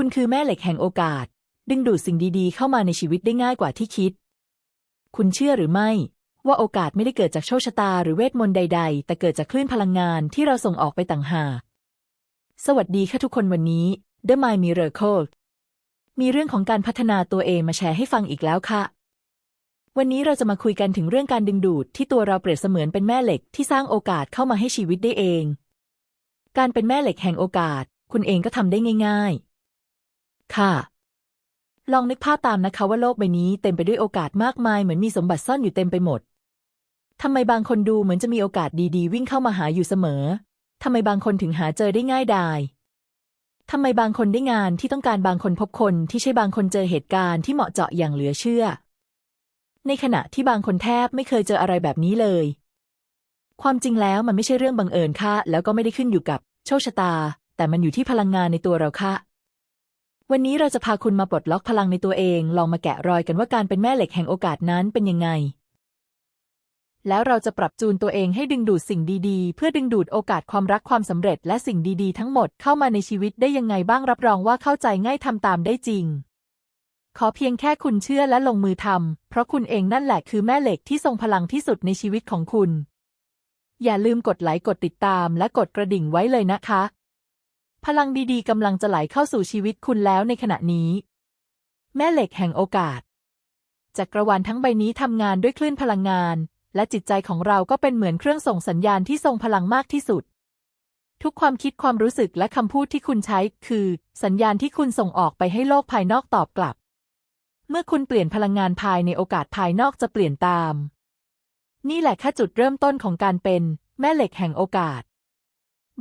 คุณคือแม่เหล็กแห่งโอกาส ดึงดูดสิ่งดี ๆ เข้ามาในชีวิตได้ง่ายกว่าที่คิด คุณเชื่อหรือไม่ ว่าโอกาสไม่ได้เกิดจากโชคชะตาหรือเวทมนต์ใด ๆ แต่เกิดจากคลื่นพลังงานที่เราส่งออกไปต่างหาก สวัสดีค่ะทุกคนวันนี้ The My Miracle มีเรื่องของการพัฒนาตัวเองมาแชร์ให้ฟังอีกแล้วค่ะ วันนี้เราจะมาคุยกันถึงเรื่องการดึงดูดที่ตัวเราเปรียบเสมือนเป็นแม่เหล็กที่สร้างโอกาสเข้ามาให้ชีวิตได้เอง การเป็นแม่เหล็กแห่งโอกาส คุณเองก็ทำได้ง่ายๆ ค่ะ ลองนึกภาพตามนะคะว่าโลกใบนี้เต็มไปด้วยโอกาสมากมายเหมือนมีสมบัติซ่อนอยู่เต็มไปหมดทำไมบางคนดูเหมือนจะมีโอกาสดีๆ วิ่งเข้ามาหาอยู่เสมอทำไมบางคนถึงหาเจอได้ง่ายดายทำไมบางคนได้งานที่ต้องการบางคนพบคนที่ใช่บางคนเจอเหตุการณ์ที่เหมาะเจาะอย่างเหลือเชื่อ ในขณะที่บางคนแทบไม่เคยเจออะไรแบบนี้เลย ความจริงแล้วมันไม่ใช่เรื่องบังเอิญค่ะ แล้วก็ไม่ได้ขึ้นอยู่กับ โชคชะตา แต่มันอยู่ที่พลังงานในตัวเราค่ะ วันนี้เราจะพาคุณมาปลดล็อกพลังในตัวเอง ลองมาแกะรอยกันว่าการเป็นแม่เหล็กแห่งโอกาสนั้นเป็นยังไง แล้วเราจะปรับจูนตัวเองให้ดึงดูดสิ่งดีๆ เพื่อดึงดูดโอกาสความรักความสำเร็จและสิ่งดีๆ ทั้งหมดเข้ามาในชีวิตได้ยังไงบ้างรับรองว่าเข้าใจง่ายทำตามได้จริง ขอเพียงแค่คุณเชื่อและลงมือทำเพราะคุณเองนั่นแหละคือแม่เหล็กที่ทรงพลังที่สุดในชีวิตของคุณ อย่าลืมกดไลค์กดติดตาม และกดกระดิ่งไว้เลยนะคะ พลังดีๆกำลังจะไหลเข้าสู่ชีวิตคุณแล้วในขณะนี้ แม่เหล็กแห่งโอกาสจักรวาลทั้งใบนี้ทำงานด้วยคลื่นพลังงาน และจิตใจของเราก็เป็นเหมือนเครื่องส่งสัญญาณที่ทรงพลังมากที่สุด ทุกความคิดความรู้สึกและคำพูดที่คุณใช้ คือ สัญญาณที่คุณส่งออกไปให้โลกภายนอกตอบกลับ เมื่อคุณเปลี่ยนพลังงานภายในโอกาสภายนอกจะเปลี่ยนตาม นี่แหละแค่จุดเริ่มต้นของการเป็น แม่เหล็กแห่งโอกาส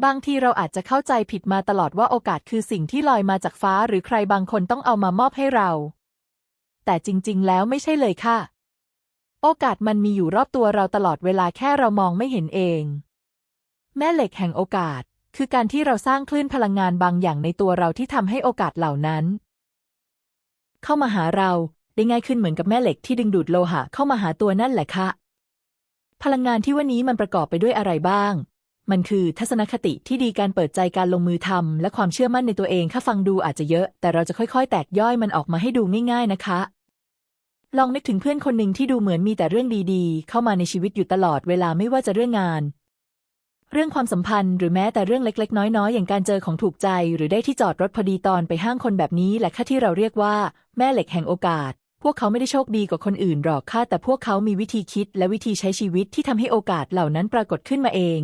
บางทีเราอาจจะเข้าใจผิดมาตลอดว่าโอกาสคือสิ่งที่ลอยมาจากฟ้าหรือใครบางคนต้องเอามามอบให้เรา แต่จริง ๆ แล้วไม่ใช่เลยค่ะ โอกาสมันมีอยู่รอบตัวเราตลอดเวลาแค่เรามองไม่เห็นเอง แม่เหล็กแห่งโอกาส คือการที่เราสร้างคลื่นพลังงานบางอย่างในตัวเราที่ทำให้โอกาสเหล่านั้น เข้ามาหาเราได้ง่ายขึ้นเหมือนกับแม่เหล็กที่ดึงดูดโลหะเข้ามาหาตัวนั่นแหละค่ะพลังงานที่ว่านี้มันประกอบไปด้วยอะไรบ้าง มันคือทัศนคติที่ดีการเปิดใจการลงมือทำและความเชื่อมั่นในตัวเองถ้าฟังดูอาจจะเยอะ แต่เราจะค่อยๆ แตกย่อยมันออกมาให้ดูง่ายๆนะคะ ลองนึกถึงเพื่อนคนหนึ่งที่ดูเหมือนมีแต่เรื่องดีๆ เข้ามาในชีวิตอยู่ตลอดเวลาไม่ว่าจะเรื่องงาน เรื่องความสัมพันธ์หรือแม้แต่เรื่องเล็ก ๆ น้อยๆ อย่างการเจอของถูกใจ หรือได้ที่จอดรถพอดีตอนไปห้างคนแบบนี้แหละค่ะที่เราเรียกว่า แม่เหล็กแห่งโอกาสพวกเขาไม่ได้โชคดีกว่าคนอื่นหรอกค่ะแต่พวกเขามีวิธีคิดและวิธีใช้ชีวิตที่ทำให้โอกาสเหล่านั้นปรากฏขึ้นมาเอง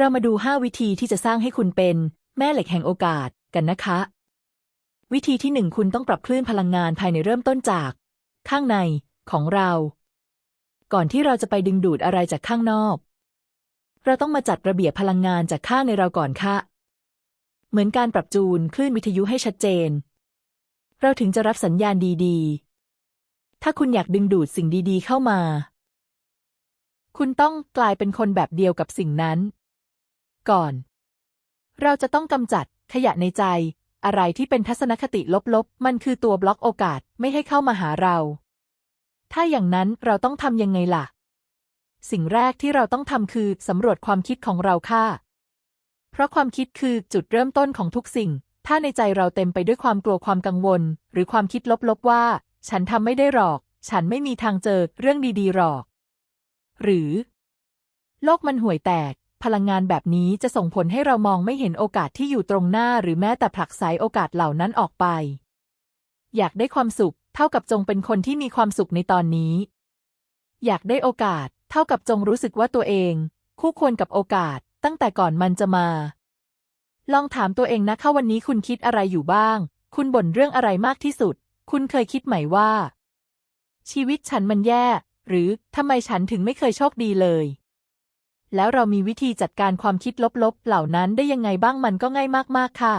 เรามาดู 5 วิธีที่จะสร้างให้คุณเป็นแม่เหล็กแห่งโอกาสกันนะคะ วิธีที่ 1 คุณต้องปรับคลื่นพลังงานภายในเริ่มต้นจาก ข้างในของเรา ก่อนที่เราจะไปดึงดูดอะไรจากข้างนอก เราต้องมาจัดระเบียบพลังงานจากข้างในเราก่อนค่ะ เหมือนการปรับจูนคลื่นวิทยุให้ชัดเจน เราถึงจะรับสัญญาณดีๆ ถ้าคุณอยากดึงดูดสิ่งดีๆ เข้ามา คุณต้องกลายเป็นคนแบบเดียวกับสิ่งนั้น ก่อน เราจะต้องกำจัด ขยะในใจ อะไรที่เป็นทัศนคติลบๆ มันคือตัวบล็อกโอกาสไม่ให้เข้ามาหาเรา ถ้าอย่างนั้นเราต้องทำยังไงล่ะ สิ่งแรกที่เราต้องทำคือสำรวจความคิดของเราค่ะ เพราะความคิดคือจุดเริ่มต้นของทุกสิ่ง ถ้าในใจเราเต็มไปด้วยความกลัวความกังวล หรือความคิดลบๆว่า ฉันทำไม่ได้หรอก ฉันไม่มีทางเจอเรื่องดีๆหรอก หรือ โลกมันห่วยแตก พลังงานแบบนี้จะส่งผลให้เรามองไม่เห็นโอกาสที่อยู่ตรงหน้าหรือแม้แต่ผลักไสโอกาสเหล่านั้นออกไป อยากได้ความสุข เท่ากับจงเป็นคนที่มีความสุขในตอนนี้ อยากได้โอกาส เท่ากับจงรู้สึกว่าตัวเอง คู่ควรกับโอกาส ตั้งแต่ก่อนมันจะมา ลองถามตัวเองนะคะวันนี้คุณคิดอะไรอยู่บ้าง คุณบ่นเรื่องอะไรมากที่สุด คุณเคยคิดไหมว่า ชีวิตฉันมันแย่ หรือทำไมฉันถึงไม่เคยโชคดีเลย แล้วเรามีวิธีจัดการความคิดลบๆ เหล่านั้นได้ยังไงบ้างมันก็ง่ายมากๆค่ะ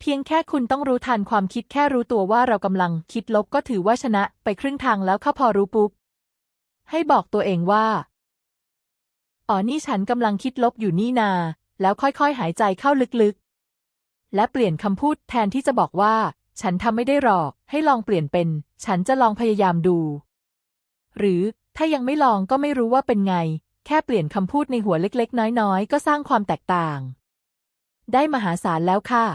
เพียงแค่คุณต้องรู้ทันความคิดแค่รู้ตัวว่าเรากำลังคิดลบก็ถือว่าชนะไปครึ่งทางแล้วค่ะพอรู้ปุ๊บ ให้บอกตัวเองว่า อ๋อนี่ฉันกำลังคิดลบอยู่นี่นา แล้วค่อยๆ หายใจเข้าลึกๆ และเปลี่ยนคำพูดแทนที่จะบอกว่า ฉันทำไม่ได้หรอก ให้ลองเปลี่ยนเป็น ฉันจะลองพยายามดู หรือถ้ายังไม่ลองก็ไม่รู้ว่าเป็นไง แค่เปลี่ยนคำพูดในหัวเล็กๆ น้อยๆ ก็สร้างความแตกต่าง ได้มหาศาลแล้วค่ะ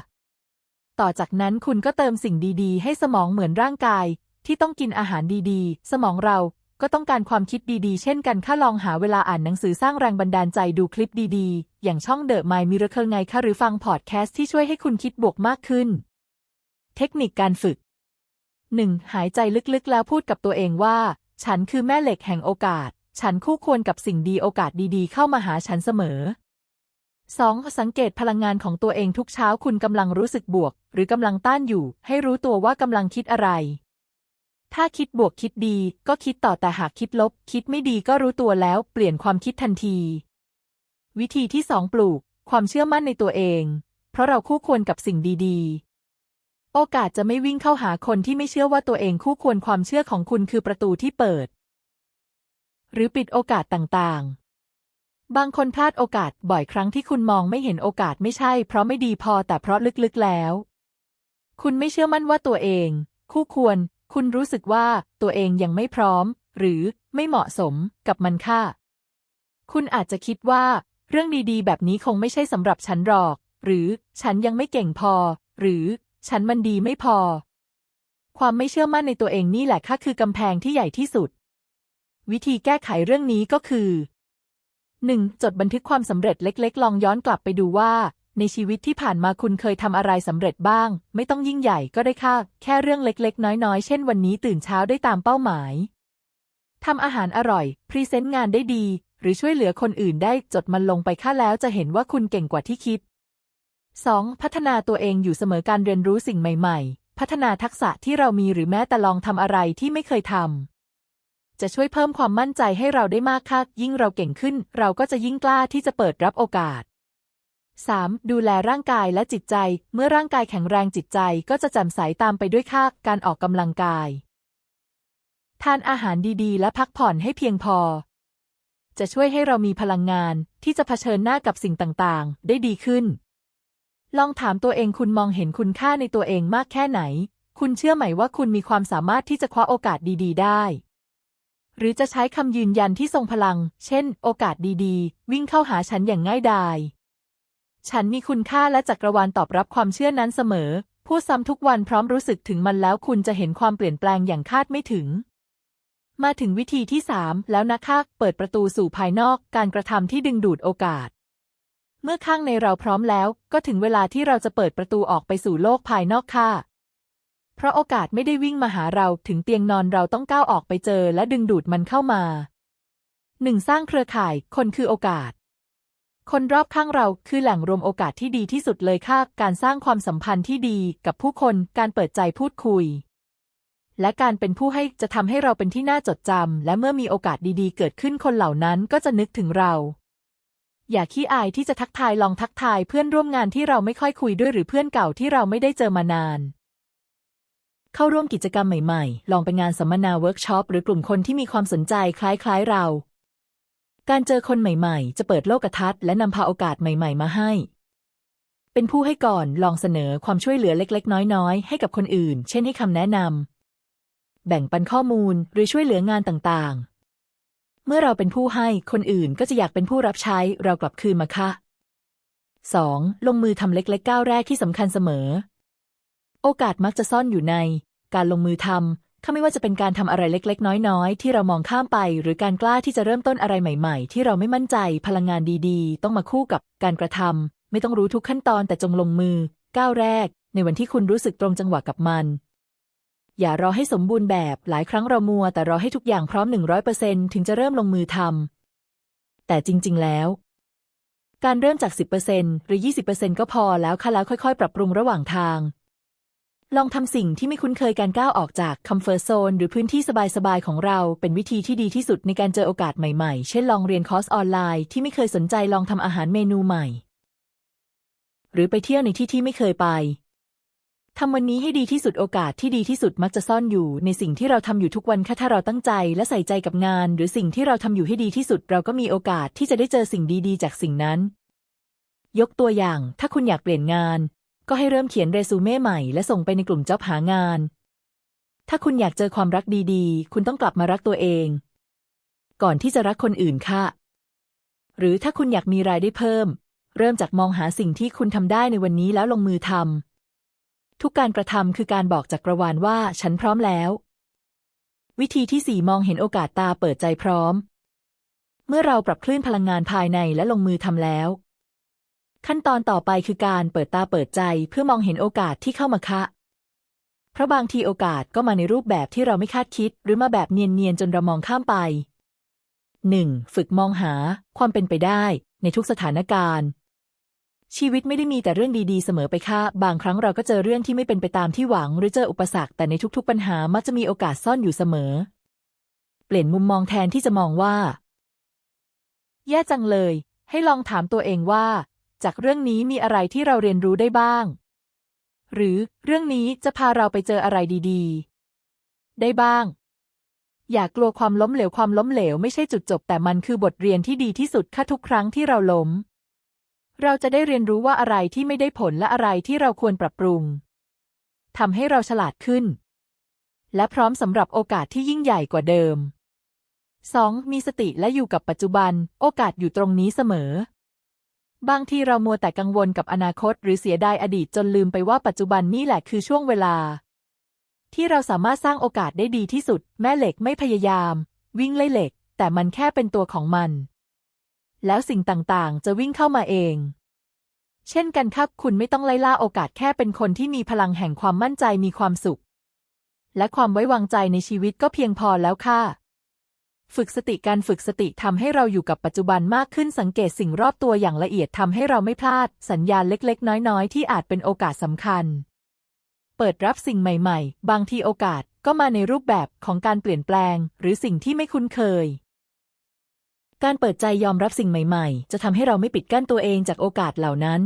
ต่อจากนั้นคุณก็เติมสิ่งดีๆ ให้สมองเหมือนร่างกาย ที่ต้องกินอาหารดีๆ สมองเราก็ต้องการความคิดดีๆ เช่นกันค่าลองหาเวลาอ่านหนังสือสร้างแรงบันดาลใจดูคลิปดีๆ อย่างช่อง The My Miracle ไงคะหรือฟังพอดแคสต์ที่ช่วยให้คุณคิดบวกมากขึ้น เทคนิคการฝึก 1. หายใจลึกๆ แล้วพูดกับตัวเองว่า ฉันคือแม่เหล็กแห่งโอกาส ฉันคู่ควรกับสิ่งดีโอกาสดีๆ เข้ามาหาฉันเสมอ 2. สังเกตพลังงานของตัวเองทุกเช้าคุณกำลังรู้สึกบวก หรือกำลังต้านอยู่ ให้รู้ตัวว่ากำลังคิดอะไร ถ้าคิดบวกคิดดี ก็คิดต่อแต่หากคิดลบ คิดไม่ดีก็รู้ตัวแล้ว เปลี่ยนความคิดทันที วิธีที่สองปลูก ความเชื่อมั่นในตัวเอง เพราะเราคู่ควรกับสิ่งดีๆ โอกาสจะไม่วิ่งเข้าหาคนที่ไม่เชื่อว่าตัวเองคู่ควรความเชื่อของคุณคือประตูที่เปิด หรือปิดโอกาสต่างๆ บางคนพลาดโอกาสบ่อยครั้งที่คุณมองไม่เห็นโอกาสไม่ใช่ เพราะไม่ดีพอแต่เพราะลึกๆแล้ว คุณไม่เชื่อมั่นว่าตัวเอง คู่ควร คุณรู้สึกว่าตัวเองยังไม่พร้อม หรือไม่เหมาะสมกับมันค่ะ คุณอาจจะคิดว่า เรื่องดีๆ แบบนี้คงไม่ใช่สำหรับฉันหรอก หรือฉันยังไม่เก่งพอ หรือฉันมันดีไม่พอ ความไม่เชื่อมั่นในตัวเองนี่แหละค่ะคือกำแพงที่ใหญ่ที่สุด วิธีแก้ไขเรื่องนี้ก็คือ 1. จดบันทึกความสำเร็จเล็ก ๆ ลองย้อนกลับไปดูว่า ในชีวิตที่ผ่านมาคุณเคยทำอะไรสำเร็จบ้าง ไม่ต้องยิ่งใหญ่ก็ได้ค่ะ แค่เรื่องเล็ก ๆ น้อย ๆ เช่นวันนี้ตื่นเช้าได้ตามเป้าหมายทำอาหารอร่อย พรีเซนต์งานได้ดี หรือช่วยเหลือคนอื่นได้จดมันลงไปค่าแล้วจะเห็นว่าคุณเก่งกว่าที่คิด 2. พัฒนาตัวเองอยู่เสมอการเรียนรู้สิ่งใหม่ ๆ พัฒนาทักษะที่เรามีหรือแม้แต่ลองทำอะไรที่ไม่เคยทำ จะช่วยเพิ่มความมั่นใจให้เราได้มากค่ะยิ่งเราเก่งขึ้น เราก็จะยิ่งกล้าที่จะเปิดรับโอกาส 3. ดูแลร่างกายและจิตใจ เมื่อร่างกายแข็งแรงจิตใจก็จะแจ่มใสตามไปด้วยค่ะการออกกำลังกาย ทานอาหารดีๆ และพักผ่อนให้เพียงพอ จะช่วยให้เรามีพลังงานที่จะเผชิญหน้ากับสิ่งต่างๆ ได้ดีขึ้น ลองถามตัวเองคุณมองเห็นคุณค่าในตัวเองมากแค่ไหน คุณเชื่อไหมว่าคุณมีความสามารถที่จะคว้าโอกาสดี ๆ ได้ หรือจะใช้คำยืนยันที่ทรงพลัง เช่น โอกาสดีๆ วิ่งเข้าหาฉันอย่างง่ายดาย ฉันมีคุณค่าและจักรวาลตอบรับความเชื่อนั้นเสมอ พูดซ้ำทุกวันพร้อมรู้สึกถึงมันแล้วคุณจะเห็นความเปลี่ยนแปลงอย่างคาดไม่ถึง มาถึงวิธีที่ 3 แล้วนะคะเปิดประตูสู่ภายนอก การกระทำที่ดึงดูดโอกาส เมื่อข้างในเราพร้อมแล้ว ก็ถึงเวลาที่เราจะเปิดประตูออกไปสู่โลกภายนอกค่ะ ราะโอกาสไม่ได้วิ่งมาหาเราถึงเตียงนอนเราต้องก้าวออกไปเจอและดึงดูดมันเข้ามา 1. สร้างเครือข่ายคนคือโอกาส คนรอบข้างเราคือแหล่งรวมโอกาสที่ดีที่สุดเลยค่ะ การสร้างความสัมพันธ์ที่ดีกับผู้คนการเปิดใจพูดคุย และการเป็นผู้ให้จะทำให้เราเป็นที่น่าจดจำและเมื่อมีโอกาสดีๆ เกิดขึ้นคนเหล่านั้นก็จะนึกถึงเรา อย่าขี้อายที่จะทักทายลองทักทายเพื่อนร่วมงานที่เราไม่ค่อยคุยด้วยหรือเพื่อนเก่าที่เราไม่ได้เจอมานาน เข้าร่วมกิจกรรมใหม่ๆ ลองไปงานสัมมนาเวิร์กช็อปหรือกลุ่มคนที่มีความสนใจคล้ายๆเรา การเจอคนใหม่ๆ จะเปิดโลกทัศน์และนำพาโอกาสใหม่ๆ มาให้ เป็นผู้ให้ก่อนลองเสนอความช่วยเหลือเล็กๆ น้อยๆ ให้กับคนอื่น เช่นให้คำแนะนำแบ่งปันข้อมูลหรือช่วยเหลืองานต่างๆเมื่อเราเป็นผู้ให้คนอื่นก็จะอยากเป็นผู้รับใช้เรากลับคืนมาค่ะ 2. ลงมือทำเล็กๆก้าวแรกที่สำคัญเสมอ โอกาสมักจะซ่อนอยู่ใน การลงมือทำถ้าไม่ว่าจะเป็นการทำอะไรเล็ก ๆ น้อย ๆ ที่เรามองข้ามไป หรือการกล้าที่จะเริ่มต้นอะไรใหม่ ๆ ที่เราไม่มั่นใจ พลังงานดีๆ ต้องมาคู่กับการกระทำไม่ต้องรู้ทุกขั้นตอนแต่จงลงมือ ก้าวแรก ในวันที่คุณรู้สึกตรงจังหวะกับมัน อย่ารอให้สมบูรณ์แบบ หลายครั้งเรามัว แต่รอให้ทุกอย่างพร้อม 100%ถึงจะเริ่มลงมือทำแต่จริง ๆ แล้วการเริ่มจาก 10%หรือ 20%ก็พอแล้วค่ะแล้วค่อย ๆ ปรับปรุงระหว่างทาง ลองทำสิ่งที่ไม่คุ้นเคยการก้าวออกจากคอมฟอร์ z โซนหรือพื้นที่สบายๆของเรา เป็นวิธีที่ดีที่สุดในการเจอโอกาสใหม่ๆ เช่นลองเรียนคอร์สออนไลน์ที่ไม่เคยสนใจลองทำอาหารเมนูใหม่ หรือไปเที่ยวในที่ที่ไม่เคยไปทำวันนี้ให้ดีที่สุดโอกาสที่ดีที่สุดมักจะซ่อนอยู่ ในสิ่งที่เราทำอยู่ทุกวันค่ะถ้าเราตั้งใจและใส่ใจกับงาน หรือสิ่งที่เราทำอยู่ให้ดีที่สุด เราก็มีโอกาสที่จะได้เจอสิ่งดีๆ จากสิ่งนั้น ยกตัวอย่าง ถ้าคุณอยากเปลี่ยนงาน ก็ให้เริ่มเขียนเรซูเม่ใหม่และส่งไปในกลุ่มจ็อบหางาน ถ้าคุณอยากเจอความรักดีๆ คุณต้องกลับมารักตัวเอง ก่อนที่จะรักคนอื่นค่ะ หรือถ้าคุณอยากมีรายได้เพิ่ม เริ่มจากมองหาสิ่งที่คุณทำได้ในวันนี้แล้วลงมือทำทุกการกระทำคือการบอกจักรวาลว่าฉันพร้อมแล้ว วิธีที่สี่มองเห็นโอกาสตาเปิดใจพร้อม เมื่อเราปรับคลื่นพลังงานภายในและลงมือทำแล้ว ขั้นตอนต่อไปคือการเปิดตาเปิดใจเพื่อมองเห็นโอกาสที่เข้ามาคะเพราะบางทีโอกาสก็มาในรูปแบบที่เราไม่คาดคิด หรือมาแบบเนียนๆจนเรามองข้ามไป 1. ฝึกมองหา ความเป็นไปได้ ในทุกสถานการณ์ ชีวิตไม่ได้มีแต่เรื่องดีๆเสมอไปค่ะ บางครั้งเราก็เจอเรื่องที่ไม่เป็นไปตามที่หวัง หรือเจออุปสรรคแต่ในทุกๆ ปัญหามักจะมีโอกาสซ่อนอยู่เสมอ เปลี่ยนมุมมองแทนที่จะมองว่า แย่จังเลย ให้ลองถามตัวเองว่า จากเรื่องนี้มีอะไรที่เราเรียนรู้ได้บ้าง หรือเรื่องนี้จะพาเราไปเจออะไรดีๆ ได้บ้างอย่ากลัวความล้มเหลวความล้มเหลวไม่ใช่จุดจบ แต่มันคือบทเรียนที่ดีที่สุดค่ะทุกครั้งที่เราล้ม เราจะได้เรียนรู้ว่าอะไรที่ไม่ได้ผลและอะไรที่เราควรปรับปรุงทำให้เราฉลาดขึ้น และพร้อมสำหรับโอกาสที่ยิ่งใหญ่กว่าเดิม 2. มีสติและอยู่กับปัจจุบัน โอกาสอยู่ตรงนี้เสมอ บางทีเรามัวแต่กังวลกับอนาคต หรือเสียดายอดีตจนลืมไปว่าปัจจุบันนี่แหละคือช่วงเวลา ที่เราสามารถสร้างโอกาสได้ดีที่สุด แม่เหล็กไม่พยายาม วิ่งไล่เหล็ก แต่มันแค่เป็นตัวของมัน แล้วสิ่งต่างๆ จะวิ่งเข้ามาเอง เช่นกันครับคุณไม่ต้องไล่ล่าโอกาสแค่เป็นคนที่มีพลังแห่งความมั่นใจมีความสุข และความไว้วางใจในชีวิตก็เพียงพอแล้วค่ะ ฝึกสติการฝึกสติทำให้เราอยู่กับปัจจุบันมากขึ้นสังเกตสิ่งรอบตัวอย่างละเอียดทำให้เราไม่พลาด สัญญาณเล็กๆ น้อยๆ ที่อาจเป็นโอกาสสำคัญ เปิดรับสิ่งใหม่ ๆ บางทีโอกาสก็มาในรูปแบบของการเปลี่ยนแปลง หรือสิ่งที่ไม่คุ้นเคย การเปิดใจยอมรับสิ่งใหม่ ๆ จะทำให้เราไม่ปิดกั้นตัวเองจากโอกาสเหล่านั้น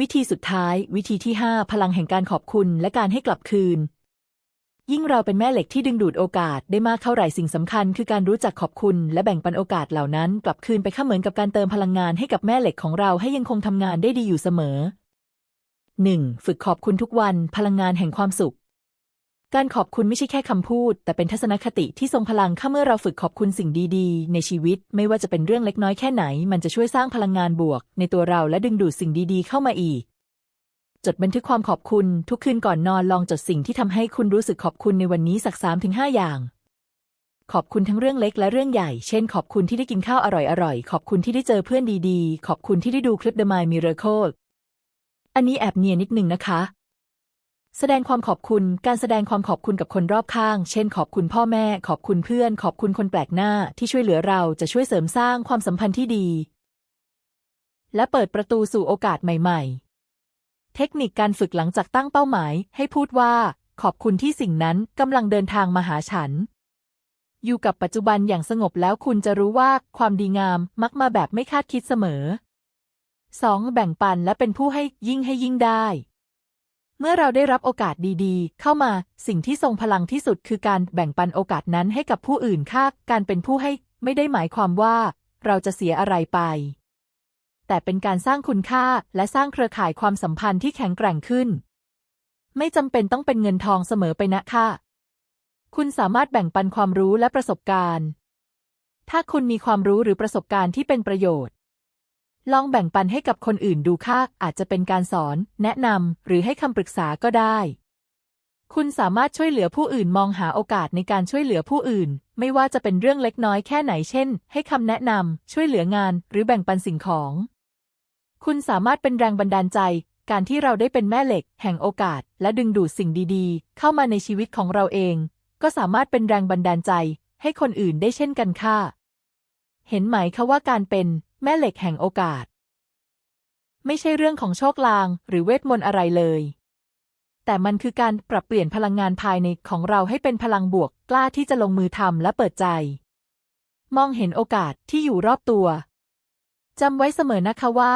วิธีสุดท้าย วิธีที่ 5 พลังแห่งการขอบคุณและการให้กลับคืน ยิ่งเราเป็นแม่เหล็กที่ดึงดูดโอกาสได้มากเท่าไหร่สิ่งสำคัญ คือการรู้จักขอบคุณ และแบ่งปันโอกาสเหล่านั้น กลับคืนไปค่าเหมือนกับการเติมพลังงานให้กับแม่เหล็กของเราให้ยังคงทำงานได้ดีอยู่เสมอ 1. ฝึกขอบคุณทุกวันพลังงานแห่งความสุข การขอบคุณไม่ใช่แค่คำพูด แต่เป็นทัศนคติที่ทรงพลังค่าเมื่อเราฝึกขอบคุณสิ่งดีๆ ในชีวิต ไม่ว่าจะเป็นเรื่องเล็กน้อยแค่ไหน มันจะช่วยสร้างพลังงานบวก ในตัวเราและดึงดูดสิ่งดีๆ เข้ามาอีก จดบันทึกความขอบคุณ ทุกคืนก่อนนอนลองจดสิ่งที่ทำให้คุณรู้สึกขอบคุณในวันนี้สักสามถึงห้าอย่าง ขอบคุณทั้งเรื่องเล็กและเรื่องใหญ่ เช่น ขอบคุณที่ได้กินข้าวอร่อยๆ ขอบคุณที่ได้เจอเพื่อนดีๆ ขอบคุณที่ได้ดูคลิป The My Miracle อันนี้แอบเนียนนิดนึงนะคะ แสดงความขอบคุณ การแสดงความขอบคุณกับคนรอบข้าง เช่น ขอบคุณพ่อแม่ ขอบคุณเพื่อน ขอบคุณคนแปลกหน้า ที่ช่วยเหลือเราจะช่วยเสริมสร้างความสัมพันธ์ที่ดี และเปิดประตูสู่โอกาสใหม่ ๆ เทคนิคการฝึกหลังจากตั้งเป้าหมาย ให้พูดว่า ขอบคุณที่สิ่งนั้นกำลังเดินทางมาหาฉัน อยู่กับปัจจุบันอย่างสงบแล้วคุณจะรู้ว่าความดีงามมักมาแบบไม่คาดคิดเสมอ 2. แบ่งปันและเป็นผู้ให้ยิ่งให้ยิ่งได้ เมื่อเราได้รับโอกาสดีๆ เข้ามา สิ่งที่ทรงพลังที่สุดคือการแบ่งปันโอกาสนั้นให้กับผู้อื่นค่ะการเป็นผู้ให้ ไม่ได้หมายความว่า เราจะเสียอะไรไป แต่เป็นการสร้างคุณค่าและสร้างเครือข่ายความสัมพันธ์ที่แข็งแกร่งขึ้น ไม่จำเป็นต้องเป็นเงินทองเสมอไปนะค่ะ คุณสามารถแบ่งปันความรู้และประสบการณ์ ถ้าคุณมีความรู้หรือประสบการณ์ที่เป็นประโยชน์ ลองแบ่งปันให้กับคนอื่นดูค่ะอาจจะเป็นการสอน แนะนำหรือให้คำปรึกษาก็ได้คุณสามารถช่วยเหลือผู้อื่นมองหาโอกาสในการช่วยเหลือผู้อื่น ไม่ว่าจะเป็นเรื่องเล็กน้อยแค่ไหนเช่น ให้คำแนะนำช่วยเหลืองาน หรือแบ่งปันสิ่งของ คุณสามารถเป็นแรงบันดาลใจ การที่เราได้เป็นแม่เหล็ก แห่งโอกาส และดึงดูดสิ่งดีๆ เข้ามาในชีวิตของเราเอง ก็สามารถเป็นแรงบันดาลใจ ให้คนอื่นได้เช่นกันค่ะ เห็นไหมคะว่าการเป็นแม่เหล็กแห่งโอกาส ไม่ใช่เรื่องของโชคลาง หรือเวทมนต์อะไรเลย แต่มันคือการปรับเปลี่ยนพลังงานภายในของเราให้เป็นพลังบวก กล้าที่จะลงมือทำและเปิดใจ มองเห็นโอกาสที่อยู่รอบตัวจำไว้เสมอนะคะว่า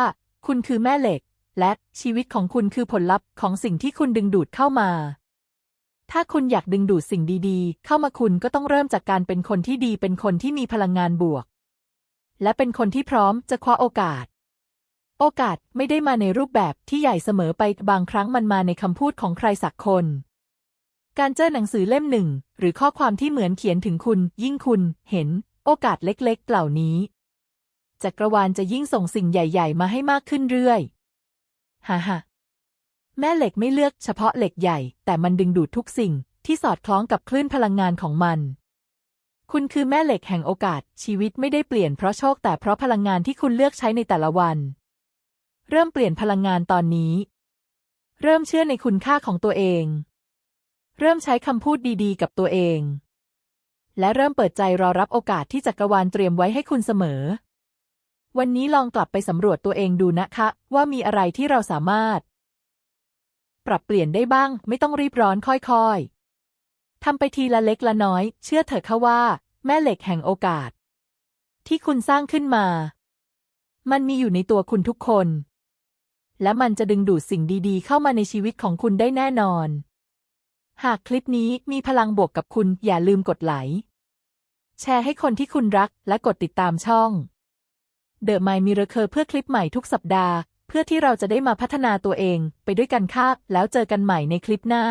คุณคือแม่เหล็ก และชีวิตของคุณคือผลลัพธ์ของสิ่งที่คุณดึงดูดเข้ามา ถ้าคุณอยากดึงดูดสิ่งดีๆ เข้ามาคุณก็ต้องเริ่มจากการเป็นคนที่ดีเป็นคนที่มีพลังงานบวก และเป็นคนที่พร้อมจะคว้าโอกาส โอกาสไม่ได้มาในรูปแบบที่ใหญ่เสมอไปบางครั้งมันมาในคำพูดของใครสักคนการเจอหนังสือเล่มหนึ่ง หรือข้อความที่เหมือนเขียนถึงคุณ ยิ่งคุณ เห็น โอกาสเล็กๆ เหล่านี้ จักรวาลจะยิ่งส่งสิ่งใหญ่ ๆ มาให้มากขึ้นเรื่อยฮ่าฮ่าแม่เหล็กไม่เลือกเฉพาะเหล็กใหญ่ แต่มันดึงดูดทุกสิ่งที่สอดคล้องกับคลื่นพลังงานของมัน คุณคือแม่เหล็กแห่งโอกาส ชีวิตไม่ได้เปลี่ยนเพราะโชคแต่เพราะพลังงานที่คุณเลือกใช้ในแต่ละวัน เริ่มเปลี่ยนพลังงานตอนนี้ เริ่มเชื่อในคุณค่าของตัวเอง เริ่มใช้คำพูดดีๆ กับตัวเอง และเริ่มเปิดใจรอรับโอกาสที่จักรวาลเตรียมไว้ให้คุณเสมอ วันนี้ลองกลับไปสำรวจตัวเองดูนะคะ ว่ามีอะไรที่เราสามารถ ปรับเปลี่ยนได้บ้าง ไม่ต้องรีบร้อนค่อยๆทำไปทีละเล็กละน้อย เชื่อเถอะค่ะว่า แม่เหล็กแห่งโอกาส ที่คุณสร้างขึ้นมา มันมีอยู่ในตัวคุณทุกคน และมันจะดึงดูดสิ่งดีๆ เข้ามาในชีวิตของคุณได้แน่นอน หากคลิปนี้มีพลังบวกกับคุณอย่าลืมกดไลค์แชร์ให้คนที่คุณรักและกดติดตามช่อง The My Miracle เพื่อคลิปใหม่ทุกสัปดาห์ เพื่อที่เราจะได้มาพัฒนาตัวเองไปด้วยกันค่ะ แล้วเจอกันใหม่ในคลิปหน้า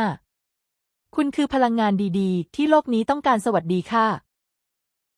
คุณคือพลังงานดีๆ ที่โลกนี้ต้องการสวัสดีค่ะ